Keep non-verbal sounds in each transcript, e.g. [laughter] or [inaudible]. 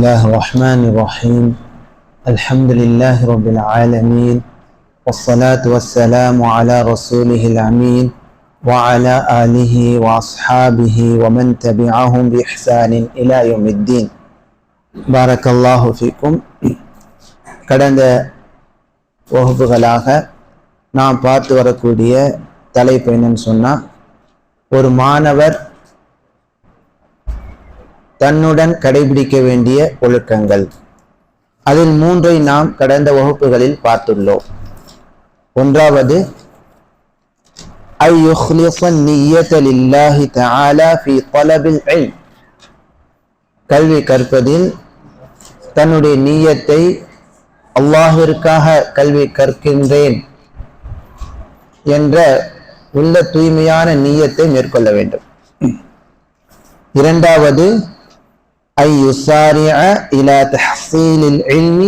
الله الرحمن الرحيم الحمد لله رب العالمين والصلاة والسلام على رسوله الأمين وعلى آله وأصحابه ومن تبعهم بإحسان إلى يوم الدين بارك الله فيكم கடந்த வகுப்புகளாக நாம் பார்த்து வரக்கூடிய தலைப்பு என்னன்னு சொன்னால் ஒரு மாணவர் தன்னுடன் கடைபிடிக்க வேண்டிய ஒழுக்கங்கள் அதில் மூன்றை நாம் கடந்த வகுப்புகளில் பார்த்துள்ளோம் ஒன்றாவது أن يخلص النية لله تعالى في طلب العلم கல்வி கற்பதில் தன்னுடைய நீயத்தை அல்லாஹிற்காக கல்வி கற்கின்றேன் என்ற உள்ள தூய்மையான நீயத்தை மேற்கொள்ள வேண்டும் இரண்டாவது أن يسارع إلى تحصيل العلم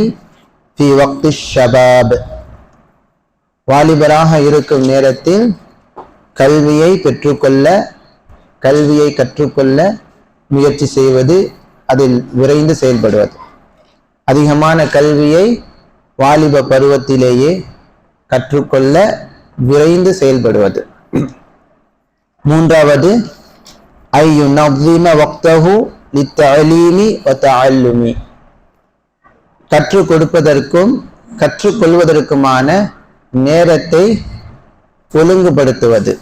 في وقت الشباب. வாலிபராக இருக்கும் நேரத்தில் கல்வியை பெற்றுக்கொள்ள கல்வியை கற்றுக்கொள்ள முயற்சி செய்வது அதில் விரைந்து செயல்படுவது. அதிகமான கல்வியை வாலிப பருவத்திலேயே கற்றுக்கொள்ள விரைந்து செயல்படுவது. மூன்றாவது ஐ நவ்விம வக்தகு லித்தஅலீமி கற்றுக் கொடுப்பதற்கும் கற்றுக்கொள்வதற்குமான நேரத்தை ஒழுங்குபடுத்துவது.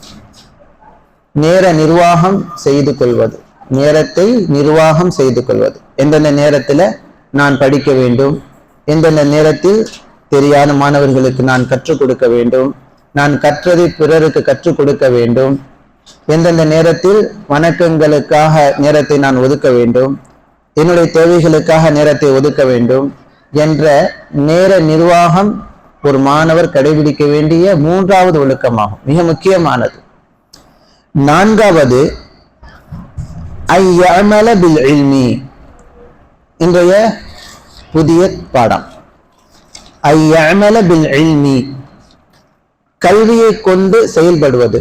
நேர நிர்வாகம் செய்து கொள்வது. நேரத்தை நிர்வாகம் செய்து கொள்வது. எந்தெந்த நேரத்தில் நான் படிக்க வேண்டும்? எந்தெந்த நேரத்தில் தெரியாத மாணவர்களுக்கு நான் கற்றுக் கொடுக்க வேண்டும்? நான் கற்றதை பிறருக்கு கற்றுக் கொடுக்க வேண்டும்? எந்தெந்த நேரத்தில் வணக்கங்களுக்காக நேரத்தை நான் ஒதுக்க வேண்டும்? என்னுடைய தேவைகளுக்காக நேரத்தை ஒதுக்க வேண்டும்? என்ற நேர நிர்வாகம் ஒரு மாணவர் கடைபிடிக்க வேண்டிய மூன்றாவது ஒழுக்கமாகும். மிக முக்கியமானது. நான்காவது ஐயமல பில் இல்மி இன்றைய புதிய பாடம். ஐயமல பில் இல்மி கல்வியை கொண்டு செயல்படுவது.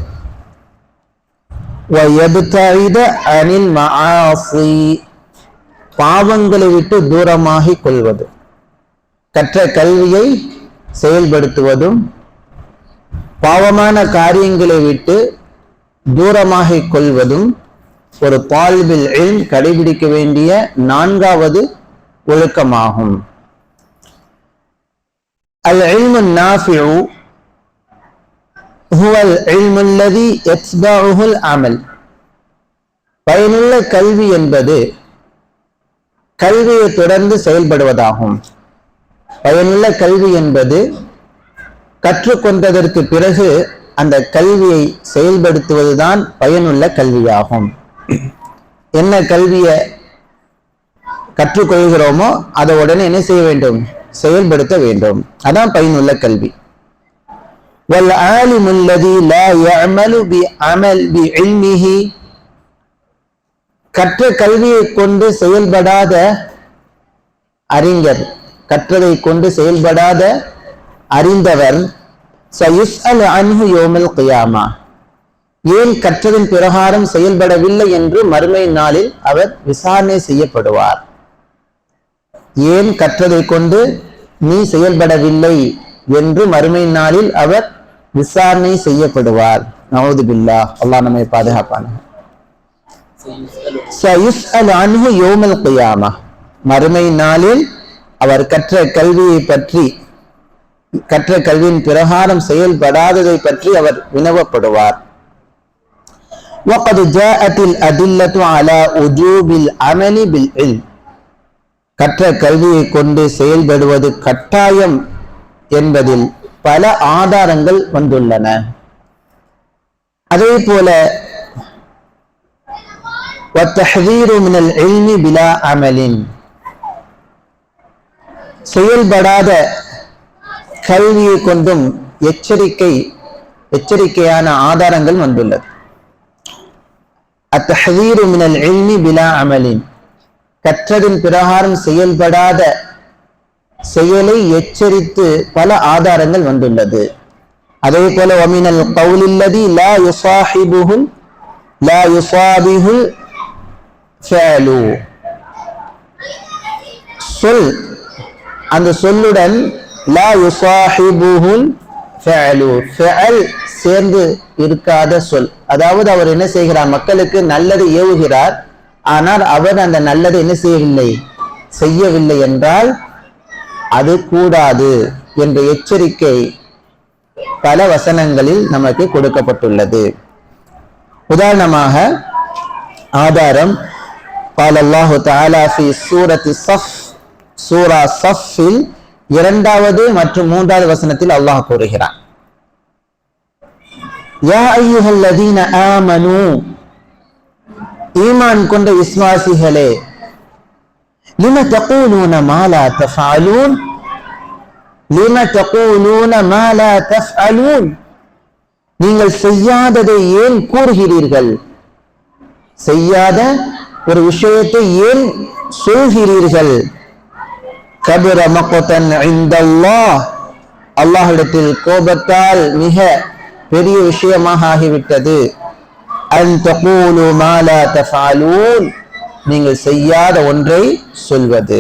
وَيَبْتَعِدَ عَنِ الْمَعَاصِي பாவங்களை விட்டு தூரமாகிக் கொள்வது கற்ற கல்வியை செயல்படுத்துவதும் பாவமான காரியங்களை விட்டு தூரமாகிக் கொள்வதும் ஒரு பால்பில் எண் கடைபிடிக்க வேண்டிய நான்காவது ஒழுக்கமாகும் அல் இல்மு நாஃபிஉ அமல். பயனுள்ள கல்வி என்பது கல்வியை தொடர்ந்து செயல்படுவதாகும். பயனுள்ள கல்வி என்பது கற்றுக்கொண்டதற்கு பிறகு அந்த கல்வியை செயல்படுத்துவதுதான் பயனுள்ள கல்வியாகும். என்ன கல்வியை கற்றுக்கொள்கிறோமோ அதை உடனே என்ன செய்ய வேண்டும்? செயல்படுத்த வேண்டும். அதான் பயனுள்ள கல்வி. والعالم الذي لا يعمل بعمل بعلمه கற்ற கல்வியை கொண்டு செயல்படாத அறிஞர் கற்றதை கொண்டு செயல்படாத அறிந்தவர் சயுஸ்அல் அன்ஹு யோமல் கியாமா ஏன் கற்றதின் பிரகாரம் செயல்படவில்லை என்று மறுமை நாளில் அவர் விசாரணை செய்யப்படுவார் ஏன் கற்றதை கொண்டு நீ செயல்படவில்லை என்று மறுமை நாளில் அவர் விசாரணை செய்யப்படுவார் நவது பில்லா அல்லாஹ் நம்மை பாதுகாப்பான யோமல் கியாமா மறுமை நாளில் அவர் கற்ற கல்வியை பற்றி கற்ற கல்வியின் பிரகாரம் செயல்படாததை பற்றி அவர் வினவப்படுவார் وقد جاءت الأدلة على وجوب العمل بالعلم கற்ற கல்வியை கொண்டு செயல்படுவது கட்டாயம் என்பதில் பல ஆதாரங்கள் வந்துள்ளன. அதே போல அமலின். செயல்படாத கல்வியை கொண்டும் எச்சரிக்கை எச்சரிக்கையான ஆதாரங்கள் வந்துள்ளது. அத்தஹதீரு மினல் எல்மி பிலா அமலின். கற்றதின் பிரகாரம் செயல்படாத செயலை எச்சரித்து பல ஆதாரங்கள் வந்துள்ளது. அதே போல ஒமினல் கவுலில்லதி லா யுசாஹிபுஹுல் லா யுசாபிஹுல் ஃபேலு. சொல் அந்த சொல்லுடன் லா யுசாஹிபுஹுல் ஃபேலு. ஃபேல் சேர்ந்து இருக்காத சொல். அதாவது அவர் என்ன செய்கிறார்? மக்களுக்கு நல்லதை ஏவுகிறார். ஆனால் அவர் அந்த நல்லதை என்ன செய்யவில்லை? செய்யவில்லை என்றால் அது கூடாது என்ற எச்சரிக்கை பல வசனங்களில் நமக்கு கொடுக்கப்பட்டுள்ளது உதாரணமாக ஆதாரம் قال الله تعالى في سورة صف சூரா சஃபில் இரண்டாவது மற்றும் மூன்றாவது வசனத்தில் அல்லாஹ் கூறுகிறான் யா ஐயுஹல்லதீன ஆமனு ஈமான் கொண்ட விஸ்வாசிகளே லிம தகூலூன மாலா தஃஅலூன் லிம தகூலூன மாலா தஃஅலூன் நீங்கள் செய்யாததை ஏன் கூறுகிறீர்கள்? செய்யாத ஒரு விஷயத்தை ஏன் சொல்கிறீர்கள்? கபிர மக்கத்தன் இந்தல்லாஹ். கோபத்தால் மிக பெரிய விஷயமாக ஆகிவிட்டது. அன் தகூலு மாலா தஃபாலூன். நீங்கள் செய்யாத ஒன்றை சொல்வது.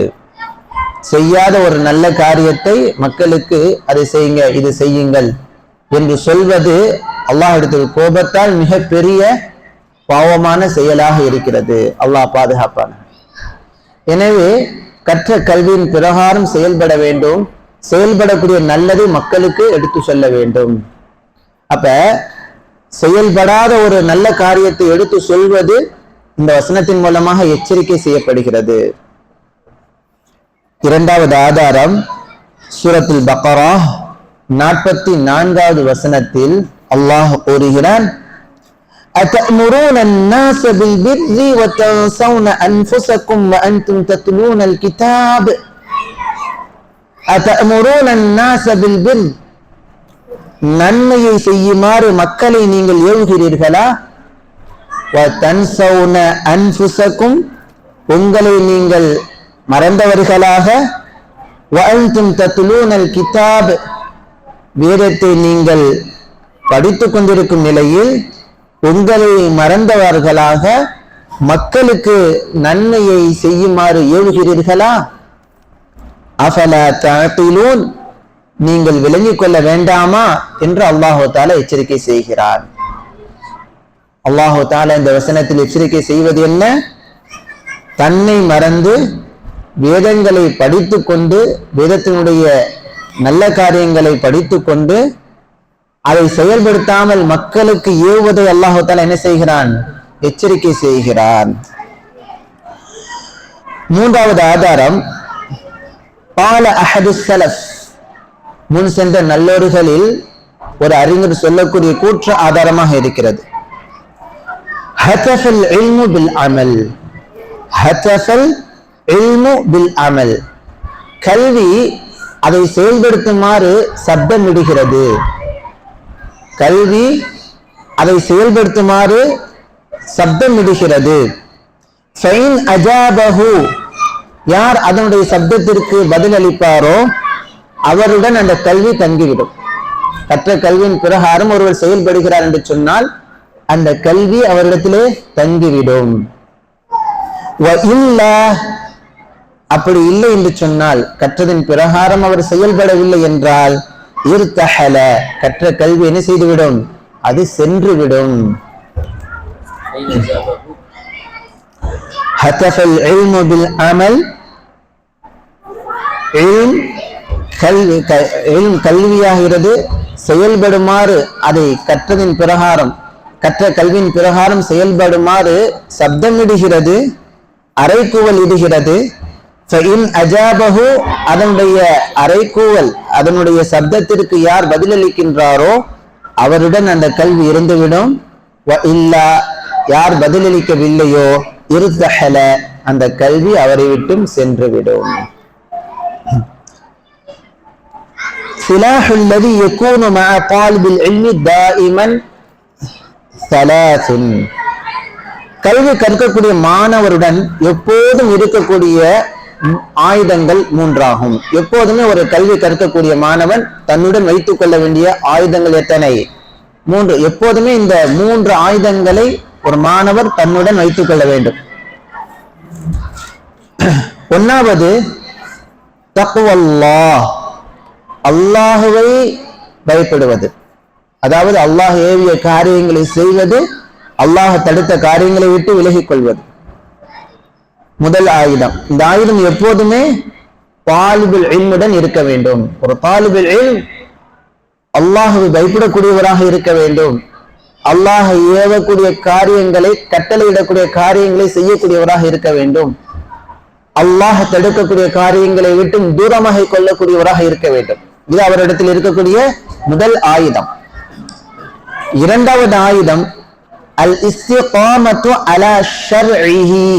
செய்யாத ஒரு நல்ல காரியத்தை மக்களுக்கு அதை செய்யுங்க இது செய்யுங்கள் என்று சொல்வது அல்லாஹிடத்தில் கோபத்தால் மிக பெரிய பாவமான செயலாக இருக்கிறது. அல்லாஹ் பாதுகாப்பான எனவே கற்ற கல்வியின் பிரகாரம் செயல்பட வேண்டும். செயல்படக்கூடிய நல்லது மக்களுக்கு எடுத்து சொல்ல வேண்டும். அப்ப செயல்படாத ஒரு நல்ல காரியத்தை எடுத்து சொல்வது இந்த வசனத்தின் மூலமாக எச்சரிக்கை செய்யப்படுகிறது இரண்டாவது ஆதாரம் சூரத்தில் பக்கரா நாற்பத்தி நான்காவது வசனத்தில் அல்லாஹ் கூறுகிறான் أتأمرون الناس بالبر وتنسون أنفسكم وأنتم تتلون الكتاب أتأمرون الناس بالبر நன்மையை செய்யுமாறு மக்களை நீங்கள் ஏவுகிறீர்களா தன்சௌன அன்புசக்கும் உங்களை நீங்கள் மறந்தவர்களாக வாழ்த்தும் தத்துலூனல் கிதாப் வேதத்தை நீங்கள் படித்துக் கொண்டிருக்கும் நிலையில் உங்களை மறந்தவர்களாக மக்களுக்கு நன்மையை செய்யுமாறு ஏவுகிறீர்களா? அஃபல தாத்திலூன் நீங்கள் விளங்கிக் கொள்ள வேண்டாமா? என்று அல்லாஹோ தால எச்சரிக்கை செய்கிறார் அல்லாஹு தால இந்த வசனத்தில் எச்சரிக்கை செய்வது என்ன? தன்னை மறந்து வேதங்களை படித்து கொண்டு வேதத்தினுடைய நல்ல காரியங்களை படித்து கொண்டு அதை செயல்படுத்தாமல் மக்களுக்கு ஏவுவதை அல்லாஹு தால என்ன செய்கிறான்? எச்சரிக்கை செய்கிறான். மூன்றாவது ஆதாரம் பால அஹது சலஃப். முன் சென்ற நல்லோர்களில் ஒரு அறிஞர் சொல்லக்கூடிய கூற்று ஆதாரமாக இருக்கிறது. ஹத்தஃபல் இல்மு பில் அமல். ஹத்தஃபல் இல்மு பில் அமல். கல்வி அதை செயல்படுத்துமாறு சப்தமிடுகிறது கல்வி அதை செயல்படுத்துமாறு சப்தமிடுகிறது ஃபைன் அஜாபஹு. யார் அதனுடைய சப்தத்திற்கு பதிலளிப்பாரோ அவருடன் அந்த கல்வி தங்கிவிடும். கற்ற கல்வியின் பிரகாரம் ஒருவர் செயல்படுகிறார் என்று சொன்னால் அந்த கல்வி அவரிடத்திலே தங்கிவிடும். அப்படி இல்லை என்று சொன்னால் கற்றதின் பிரகாரம் அவர் செயல்படவில்லை என்றால் இருத்தகல கற்ற கல்வி என்ன செய்துவிடும்? அது சென்றுவிடும். கல்வியாகிறது செயல்படுமாறு அதை கற்றதின் பிரகாரம் கற்ற கல்வியின் பிரகாரம் செயல்படுமாறு சப்தமிடுகிறது அரைக்கூவல் இடுகிறது. அஜாபகு அதனுடைய அரைக்கூவல் அதனுடைய சப்தத்திற்கு யார் பதிலளிக்கின்றாரோ அவருடன் அந்த கல்வி இருந்துவிடும். இல்லா யார் பதிலளிக்கவில்லையோ இருத்தகல அந்த கல்வி அவரை விட்டும் சென்று சென்றுவிடும். சிலாஹுல்லதி யகூனு மஅ தாலிபில் இல்மி தாயிமன் சலாசின் கல்வி கற்கக்கூடிய மாணவருடன் எப்போதும் இருக்கக்கூடிய ஆயுதங்கள் மூன்றாகும். எப்போதுமே ஒரு கல்வி கற்கக்கூடிய மாணவன் தன்னுடன் வைத்துக் கொள்ள வேண்டிய ஆயுதங்கள் எத்தனை? மூன்று. எப்போதுமே இந்த மூன்று ஆயுதங்களை ஒரு மாணவர் தன்னுடன் வைத்துக் கொள்ள வேண்டும். ஒன்னாவது தக்குவல்லா அல்லாஹுவை பயப்படுவது. அதாவது அல்லாஹ் ஏவிய காரியங்களை செய்வது அல்லாஹ் தடுத்த காரியங்களை விட்டு விலகிக் கொள்வது முதல் ஆயுதம். இந்த ஆயுதம் எப்போதுமே தாலிபுல் இல்முடன் இருக்க வேண்டும். ஒரு தாலிபுல் இல்ம் அல்லாஹுவை பயப்படக்கூடியவராக இருக்க வேண்டும். அல்லாஹ் ஏவக்கூடிய காரியங்களை கட்டளையிடக்கூடிய காரியங்களை செய்யக்கூடியவராக இருக்க வேண்டும். அல்லாஹ் தடுக்கக்கூடிய காரியங்களை விட்டு தூரமாக கொள்ளக்கூடியவராக இருக்க வேண்டும். இது அவரிடத்தில் இருக்கக்கூடிய முதல் ஆயுதம். இரண்டாவது ஆயுதம் அல் இஸ்திகாமத்து அலா ஷர்இஹி.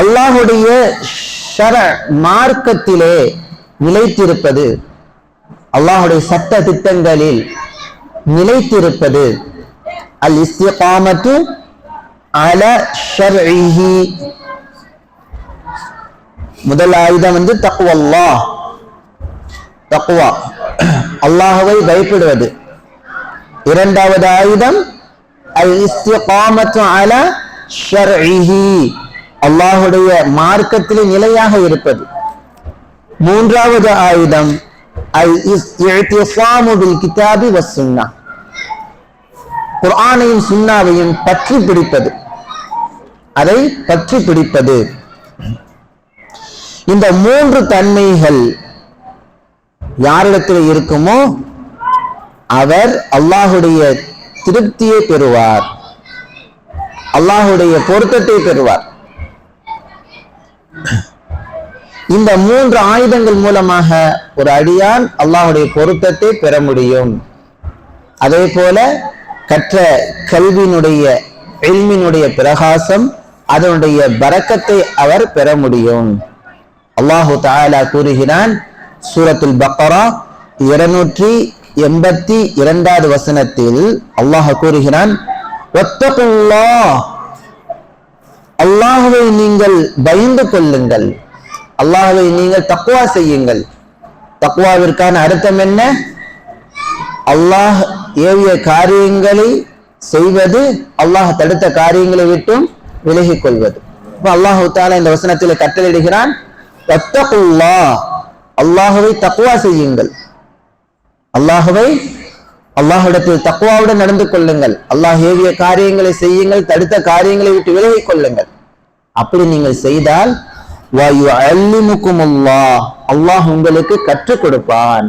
அல்லாஹுடைய ஷர மார்க்கத்திலே நிலைத்திருப்பது அல்லாஹுடைய சட்ட திட்டங்களில் நிலைத்திருப்பது அல் இஸ்திகாமத்து அல ஷர்இஹி. முதல் ஆயுதம் வந்து தக்குவல்லா தக்குவா அல்லாஹுவை பயப்படுவது. இரண்டாவது ஆயுதம் அல் இஸ்திகாமத்து அல ஷர்இஹி. அல்லாஹுடைய மார்க்கத்திலே நிலையாக இருப்பது. மூன்றாவது ஆயுதம் அல் இஸ்திகாமு பில் கிதாபி வஸ் சுன்னா குர்ஆனையும் சுன்னாவையும் பற்றி பிடிப்பது. அதை பற்றி பிடிப்பது. இந்த மூன்று தன்மைகள் யாரிடத்தில் இருக்குமோ அவர் அல்லாஹுடைய திருப்தியை பெறுவார். அல்லாஹுடைய பொருத்தத்தை பெறுவார். இந்த மூன்று ஆயுதங்கள் மூலமாக ஒரு அடியான் அல்லாஹுடைய பொருத்தத்தை பெற முடியும். அதே போல கற்ற கல்வியினுடைய எல்மினுடைய பிரகாசம் அதனுடைய பரக்கத்தை அவர் பெற முடியும். அல்லாஹு தாலா கூறுகிறான் சூரத்துல் பக்கரா இருநூற்றி எண்பத்தி இரண்டாவது வசனத்தில் அல்லாஹ் கூறுகிறான் அல்லாஹுவை நீங்கள் பயந்து கொள்ளுங்கள். அல்லாஹுவை நீங்கள் தக்குவா செய்யுங்கள். தக்குவாவிற்கான அர்த்தம் என்ன? அல்லாஹ் ஏவிய காரியங்களை செய்வது அல்லாஹ் தடுத்த காரியங்களை விட்டும் விலகிக் கொள்வது அல்லாஹு தாலா இந்த வசனத்தில் கட்டளையிடுகிறான் அல்லாஹுவை தக்குவா செய்யுங்கள். அல்லாஹுவை அல்லாஹ்விடத்தில் தக்குவாவுடன் நடந்து கொள்ளுங்கள். அல்லாஹ் ஏவிய காரியங்களை செய்யுங்கள் தடுத்த காரியங்களை விட்டு விலகிக் கொள்ளுங்கள். அப்படி நீங்கள் செய்தால் அல்லாஹ் உங்களுக்கு கற்றுக் கொடுப்பான்.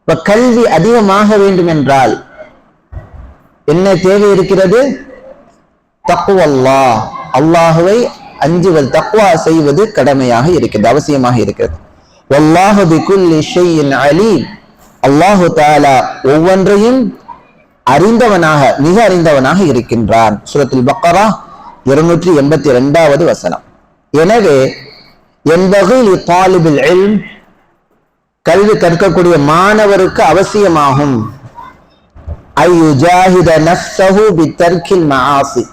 இப்ப கல்வி அதிகமாக வேண்டும் என்றால் என்ன தேவை இருக்கிறது? தக்குவல்லா அல்லாஹுவை அஞ்சுவது தக்குவா செய்வது கடமையாக இருக்கிறது அவசியமாக இருக்கிறது. வல்லாஹு பிகுல்லி ஷையின் அலீம். அல்லாஹு தாலா ஒவ்வொன்றையும் அறிந்தவனாக மிக அறிந்தவனாக இருக்கின்றான். சுரத்தில் பக்கரா இருநூற்றி எண்பத்தி ரெண்டாவது வசனம். எனவே என்பகு தாலிபில் இல்ம் கல்வி கற்கக்கூடிய மாணவருக்கு அவசியமாகும். ஐயுஜாஹித நஃப்ஸஹு பித்தர்க்கில் மஆசி.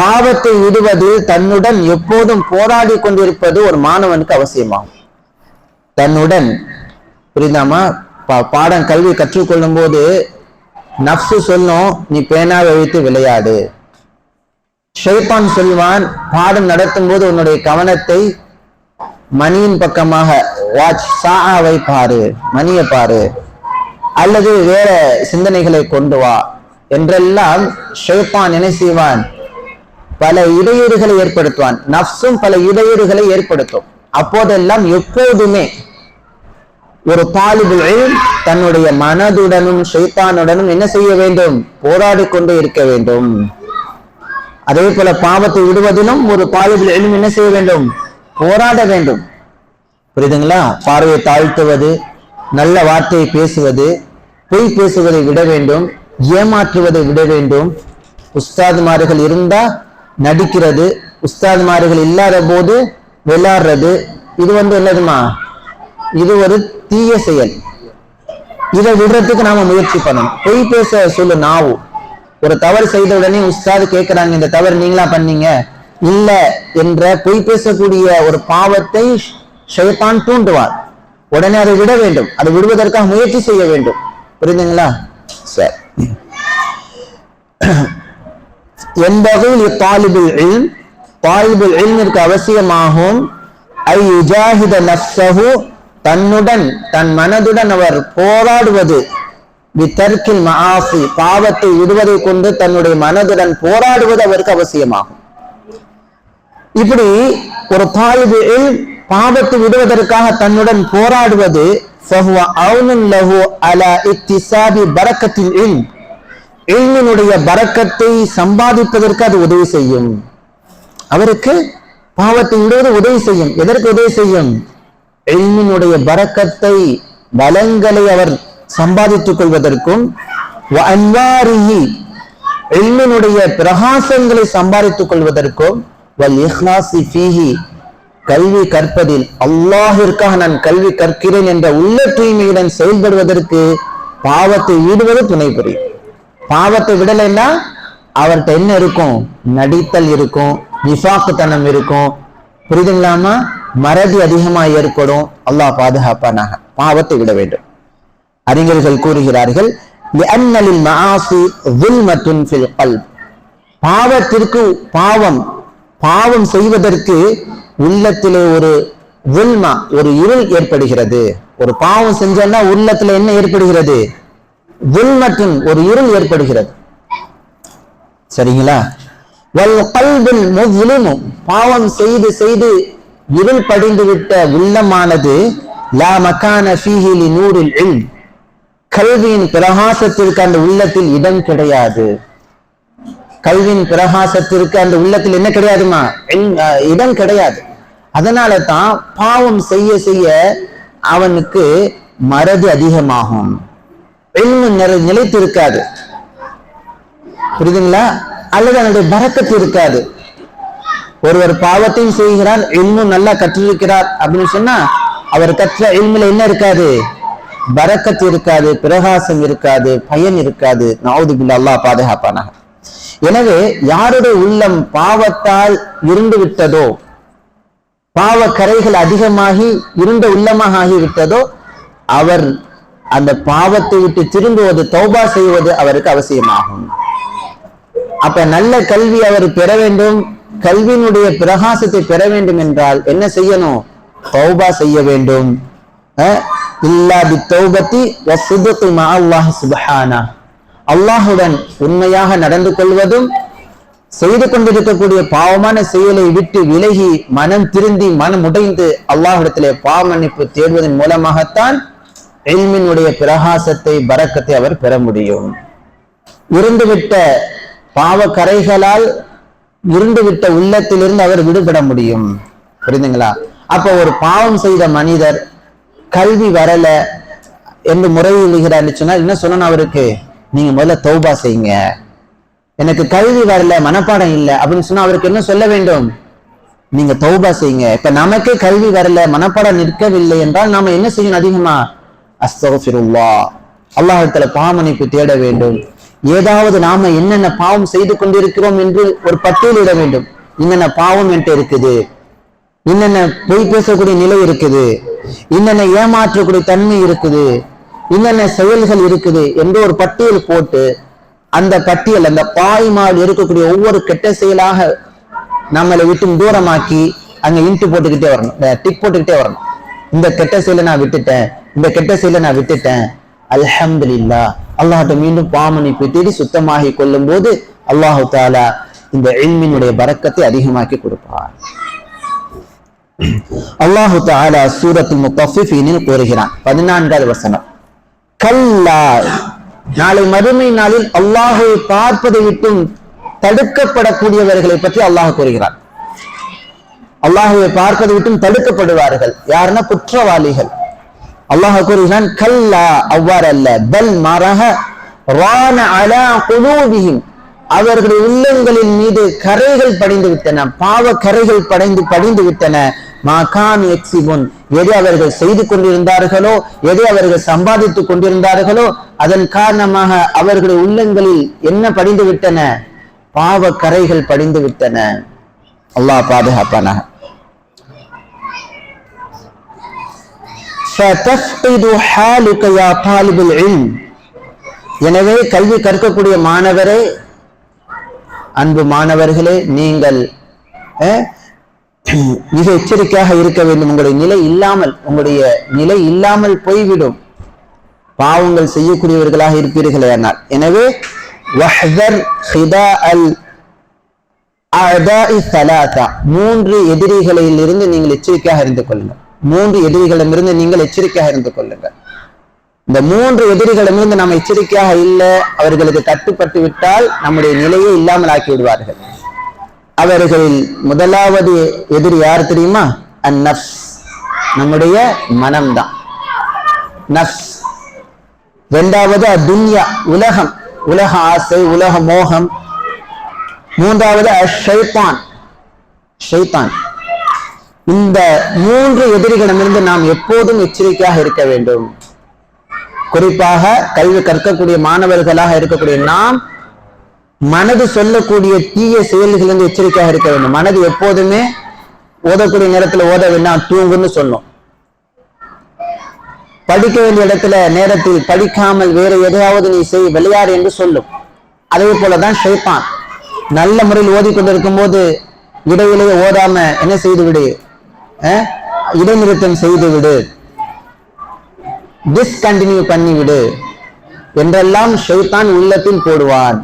பாவத்தை விடுவது தன்னுடன் எப்போதும் போராடி கொண்டிருப்பது ஒரு மாணவனுக்கு அவசியமாகும். தன்னுடன் புரியுதாமா பா- பாடம் கல்வி கற்றுக்கொள்ளும் போது நப்சு சொல்லும் நீ பேனாவை வைத்து விளையாடு. ஷெய்பான் சொல்வான் பாடம் நடத்தும் போது உன்னுடைய கவனத்தை மணியின் பக்கமாக வாட்ச் சாவை பாரு மணியை பாரு அல்லது வேற சிந்தனைகளை கொண்டு வா என்றெல்லாம் ஷெய்பான் என்ன செய்வான்? பல இடையூறுகளை ஏற்படுத்துவான். நஃப்ஸும் பல இடையூறுகளை ஏற்படுத்தும். அப்போதெல்லாம் எப்போதுமே ஒரு தாலிபுல் தன்னுடைய மனதுடனும் ஷைத்தானுடனும் என்ன செய்ய வேண்டும்? போராடி கொண்டு இருக்க வேண்டும். அதே போல பாவத்தை விடுவதிலும் ஒரு தாலிபுல் என்ன செய்ய வேண்டும்? போராட வேண்டும். புரியுதுங்களா? பார்வையை தாழ்த்துவது நல்ல வார்த்தையை பேசுவது பொய் பேசுவதை விட வேண்டும் ஏமாற்றுவதை விட வேண்டும். உஸ்தாதுமார்கள் இருந்தா நடிக்கிறது உஸ்தாதுமார்கள் இல்லாத போது விளையாடுறது இது வந்து என்னதுமா? இது ஒரு தீய செயல். இதை விடுறதுக்கு நாம முயற்சி பண்ணணும். பொய் பேச சொல்லு நாவு. ஒரு தவறு செய்த உடனே உஸ்தாது கேட்கிறாங்க இந்த தவறு நீங்களா பண்ணீங்க? இல்ல என்ற பொய் பேசக்கூடிய ஒரு பாவத்தை ஷைத்தான் தூண்டுவார். உடனே அதை விட வேண்டும். அதை விடுவதற்காக முயற்சி செய்ய வேண்டும். புரியுதுங்களா? சரி. வகையில் இத்தாலிபில் இல்ம் தாலிபில் இல்மிற்கு அவசியமாகும். ஐ யுஜாஹித நஃப்ஸஹு தன்னுடன் தன் மனதுடன் அவர் போராடுவது வித்தர்க்கில் மகாசி பாவத்தை விடுவதை கொண்டு தன்னுடைய மனதுடன் போராடுவது அவருக்கு அவசியமாகும். இப்படி ஒரு தாலிபு பாவத்தை விடுவதற்காக தன்னுடன் போராடுவது ஃபஹுவ அலா இல்மினுடைய சம்பாதிப்பதற்கு அது உதவி செய்யும். அவருக்கு பாவத்தை விடுவது உதவி செய்யும். எதற்கு உதவி செய்யும்? இல்மினுடைய பரக்கத்தை பலங்களை அவர் சம்பாதித்துக் கொள்வதற்கும் அன்வாரிஹி இல்மினுடைய பிரகாசங்களை சம்பாதித்துக் கொள்வதற்கும் வல் இஹ்லாசி ஃபீஹி கல்வி கற்பதில் அல்லாஹிற்காக நான் கல்வி கற்கிறேன் என்ற உள்ள தூய்மையுடன் செயல்படுவதற்கு பாவத்தை விடுவது துணை புரியும் பாவத்தை விடலைன்னா அவர்கிட்ட என்ன இருக்கும்? நடித்தல் இருக்கும் நிஃபாக்குத்தனம் இருக்கும். புரியுதுங்களாமா மறதி அதிகமாக ஏற்படும். அல்லாஹ் பாதுகாப்பானாக. பாவத்தை விட வேண்டும். அறிஞர்கள் கூறுகிறார்கள் பாவத்திற்கு பாவம் பாவம் செய்வதற்கு உள்ளத்திலே ஒரு வில்மா ஒரு இருள் ஏற்படுகிறது. ஒரு பாவம் செஞ்சோம்னா உள்ளத்துல என்ன ஏற்படுகிறது? வில்மத்தின் ஒரு இருள் ஏற்படுகிறது. சரிங்களா? பாவம் செய்து செய்து இருள் படிந்துவிட்ட உள்ளமானது லா மக்கான ஃபீஹிலி நூரில் கல்வியின் பிரகாசத்திற்கு அந்த உள்ளத்தில் இடம் கிடையாது. கல்வியின் பிரகாசத்திற்கு அந்த உள்ளத்தில் என்ன கிடையாதுமா? இடம் கிடையாது. அதனால தான் பாவம் செய்ய செய்ய அவனுக்கு மறதி அதிகமாகும். இல்மு நிலைத்து இருக்காது புரியுதுங்களா? அல்லது அவனுடைய பறக்கத்து இருக்காது ஒருவர் பாவத்தையும் செய்கிறார் இன்னும் நல்லா கற்றிருக்கிறார் அப்படின்னு சொன்னா அவர் கற்ற இல்முல என்ன இருக்காது? பரக்கத்து இருக்காது பிரகாசம் இருக்காது பயன் இருக்காது. நாவுது பில் அல்லா பாதுகாப்பானாக. எனவே யாருடைய உள்ளம் பாவத்தால் இருந்து விட்டதோ பாவ கரைகள் அதிகமாகி இருண்ட உள்ளமாக ஆகிவிட்டதோ அவர் அந்த பாவத்தை விட்டு திரும்புவது தௌபா செய்வது அவருக்கு அவசியமாகும். அப்ப நல்ல கல்வி அவர் பெற வேண்டும். கல்வியினுடைய பிரகாசத்தை பெற வேண்டும் என்றால் என்ன செய்யணும்? தௌபா செய்ய வேண்டும். அஹ், இல்லா பி தௌபத்தி வசுதத்து அல்லாஹ் சுபஹானா. அல்லாஹுடன் உண்மையாக நடந்து கொள்வதும் செய்து கொண்டிருக்கக்கூடிய பாவமான செயலை விட்டு விலகி மனம் திருந்தி மனம் உடைந்து அல்லாஹிடத்திலே பாவ மன்னிப்பு தேடுவதன் மூலமாகத்தான் எல்மினுடைய பிரகாசத்தை பறக்கத்தை அவர் பெற முடியும். இருந்துவிட்ட பாவ கரைகளால் இருண்டுவிட்ட உள்ளத்திலிருந்து அவர் விடுபட முடியும். புரியுதுங்களா அப்ப ஒரு பாவம் செய்த மனிதர் கல்வி வரல என்று முறையிடுகிறார் சொன்னால் என்ன சொல்லணும் அவருக்கு? நீங்க முதல்ல தௌபா செய்யுங்க. எனக்கு கல்வி வரல மனப்பாடம் இல்லை. அப்படின்னு சொன்னா அவருக்கு என்ன சொல்ல வேண்டும்? நீங்க தௌபா செய்யுங்க. இப்ப நமக்கே கல்வி வரல மனப்பாடம் நிற்கவில்லை என்றால் நாம என்ன செய்யணும் அதிகமா? அஸ்தோஃபிருல்லா. அல்லாஹத்துல பாவமன்னிப்பு தேட வேண்டும். ஏதாவது நாம என்னென்ன பாவம் செய்து கொண்டிருக்கிறோம் என்று ஒரு பட்டியலிட வேண்டும். என்னென்ன பாவம் என்கிட்ட இருக்குது? என்னென்ன பொய் பேசக்கூடிய நிலை இருக்குது? என்னென்ன ஏமாற்றக்கூடிய தன்மை இருக்குது? என்னென்ன செயல்கள் இருக்குது? என்று ஒரு பட்டியல் போட்டு அந்த பட்டியல் அந்த பாய்மால் இருக்கக்கூடிய ஒவ்வொரு கெட்ட செயலாக நம்மளை விட்டு தூரமாக்கி அங்க இன்ட்டு போட்டுக்கிட்டே வரணும். டிக் போட்டுக்கிட்டே வரணும். இந்த கெட்ட செயலை நான் விட்டுட்டேன். இந்த கெட்ட செயலை நான் விட்டுட்டேன். அல்ஹம்துலில்லா அல்லாஹ்ட்ட மீண்டும் பாமணிப்பு தேடி சுத்தமாகி கொள்ளும் போது அல்லாஹு தாலா இந்த இல்மினுடைய பறக்கத்தை அதிகமாக்கி கொடுப்பார். அல்லாஹு தாலா சூரத்து முத்தஃபிஃபீனில் கூறுகிறான். பதினான்காவது வசனம். கல்லா நாளை மறுமை நாளில் அல்லாஹை பார்ப்பதை விட்டும் தடுக்கப்படக்கூடியவர்களை பற்றி அல்லாஹ் கூறுகிறான். அல்லாஹுவை பார்ப்பதை விட்டும் தடுக்கப்படுவார்கள். யாருன்னா குற்றவாளிகள். அல்லாஹ் கூறுகிறான் கல்லா அவ்வாறு அல்ல பல் மாறாக ரான அலா குலூபிஹிம். அவர்களுடைய உள்ளங்களின் மீது கரைகள் படிந்து விட்டன. பாவ கரைகள் படைந்து படிந்து விட்டன. மாகான் எக்ஸிபுன் எதை அவர்கள் செய்து கொண்டிருந்தார்களோ எதை அவர்கள் சம்பாதித்துக் கொண்டிருந்தார்களோ அதன் காரணமாக அவர்களுடைய உள்ளங்களில் என்ன படிந்து விட்டன? பாவ கரைகள் படிந்து விட்டன. அல்லாஹ் பாதுகாப்பானாக. எனவே கல்வி கற்கக்கூடிய மாணவரே அன்பு மாணவர்களே நீங்கள் அஹ், மிக எச்சரிக்கையாக இருக்க வேண்டும். உங்களுடைய நிலை இல்லாமல் உங்களுடைய நிலை இல்லாமல் போய்விடும். பாவங்கள் செய்யக்கூடியவர்களாக இருப்பீர்களே ஆனால் எனவே அல் மூன்று எதிரிகளில் இருந்து நீங்கள் எச்சரிக்கையாக இருந்து கொள்ளுங்கள். மூன்று எதிரிகளிடமிருந்து நீங்கள் எச்சரிக்கையாக இருந்து கொள்ளுங்கள். இந்த மூன்று எதிரிகளிடமிருந்து நாம் எச்சரிக்கையாக இல்லை அவர்களுக்கு கட்டுப்பட்டு விட்டால் நம்முடைய நிலையை இல்லாமல் ஆக்கி விடுவார்கள். அவர்களில் முதலாவது எதிரி யார் தெரியுமா? அந்நஃப்ஸ். நம்முடைய மனம்தான். நஃப்ஸ். இரண்டாவது துன்யா உலகம். உலக ஆசை உலக மோகம். மூன்றாவது அஷைத்தான். ஷைத்தான். இந்த மூன்று எதிரிகளிடமிருந்து நாம் எப்போதும் எச்சரிக்கையாக இருக்க வேண்டும். குறிப்பாக கல்வி கற்கக்கூடிய மாணவர்களாக இருக்கக்கூடிய நாம் மனது சொல்லக்கூடிய தீய செயல்களிலிருந்து எச்சரிக்கையாக இருக்க வேண்டும். மனது எப்போதுமே ஓதக்கூடிய நேரத்துல ஓத வேண்டாம் தூங்குன்னு சொல்லும். படிக்க வேண்டிய இடத்துல நேரத்தில் படிக்காமல் வேற எதையாவது நீ செய் விளையாடு என்று சொல்லும். அதே போலதான் ஷைத்தான். நல்ல முறையில் ஓதிக்கொண்டிருக்கும் போது இடையிலேயே ஓதாம என்ன செய்து விடு? இடைநிறுத்தம் செய்து விடு டிஸ்கண்டினியூ பண்ணி விடு என்றெல்லாம் ஷெய்தான் உள்ளத்தில் போடுவான்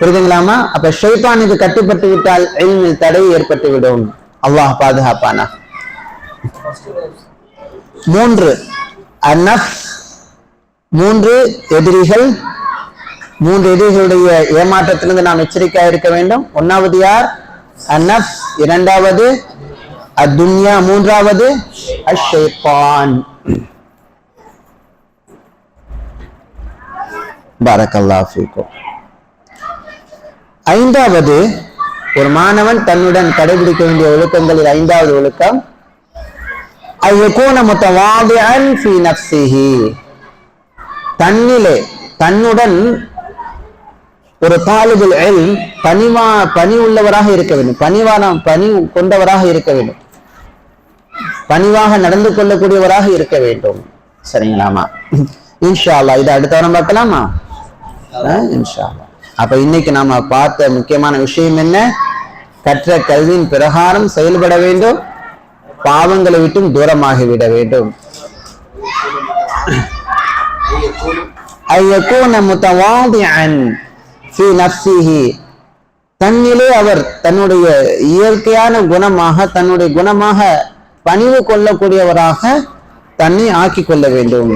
புரியுதுங்களாமா அப்ப ஷைத்தானுக்கு கட்டுப்பட்டு விட்டால் எல்மில் தடை ஏற்பட்டு விடும் அல்லாஹ் பாதுகாப்பானா? மூன்று. அன்னப் மூன்று எதிரிகள். மூன்று எதிரிகளுடைய ஏமாற்றத்திலிருந்து நாம் எச்சரிக்கையாக இருக்க வேண்டும். ஒன்னாவது யார்? அன்னப் இரண்டாவது அத்துன்யா மூன்றாவது அஷைத்தான். ஃபீக்கும். ஐந்தாவது ஒரு மாணவன் தன்னுடன் கடைபிடிக்க வேண்டிய ஒழுக்கங்களில் ஐந்தாவது ஒழுக்கம். தன்னிலே தன்னுடன் ஒரு தாலிபுல் பணிவா பணி உள்ளவராக இருக்க வேண்டும். பணிவான பணி கொண்டவராக இருக்க வேண்டும். பணிவாக நடந்து கொள்ளக்கூடியவராக இருக்க வேண்டும். சரிங்களாமா? இன்ஷா அல்லா இதை அடுத்த வாரம் பார்க்கலாமா? இன்ஷா அல்லாஹ் அப்ப இன்னைக்கு நாம பார்த்த முக்கியமான விஷயம் என்ன? கற்ற கல்வியின் பிரகாரம் செயல்பட வேண்டும். பாவங்களை விட்டும் தூரமாகிவிட வேண்டும். தன்னிலே அவர் தன்னுடைய இயற்கையான குணமாக தன்னுடைய குணமாக பணிவு கொள்ளக்கூடியவராக தன்னை ஆக்கி கொள்ள வேண்டும்.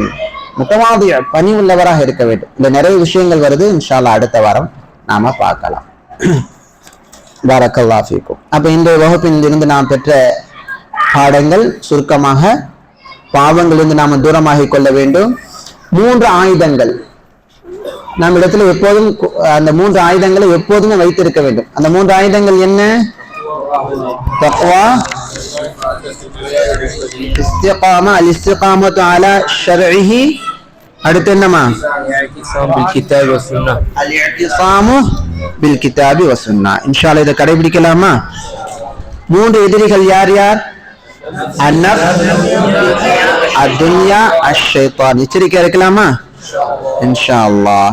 முத்தவாதிய பணி உள்ளவராக இருக்க வேண்டும். இந்த நிறைய விஷயங்கள் வருது. இன்ஷால்லா அடுத்த வாரம் நாம பார்க்கலாம். [clears throat] பாரக்கல்லாஃபிக்கும் அப்ப இன்றைய வகுப்பில் இருந்து நாம் பெற்ற பாடங்கள் சுருக்கமாக பாவங்களிலிருந்து நாம் தூரமாகிக் கொள்ள வேண்டும். மூன்று ஆயுதங்கள். நம் இடத்துல எப்போதும் அந்த மூன்று ஆயுதங்களை எப்போதுமே வைத்திருக்க வேண்டும். அந்த மூன்று ஆயுதங்கள் என்ன? தக்வா இஸ்திகாமா அல் இஸ்திகாமத்து அலா ஷர்இஹி அடுத்து என்னமா பில் கிதாபி வசுன்னா இன்ஷால இதை கடைபிடிக்கலாமா மூன்று எதிரிகள் யார் யார் அன்னப் அத்துன்யா எச்சரிக்கை இருக்கலாமா இன்ஷா அல்லாஹ்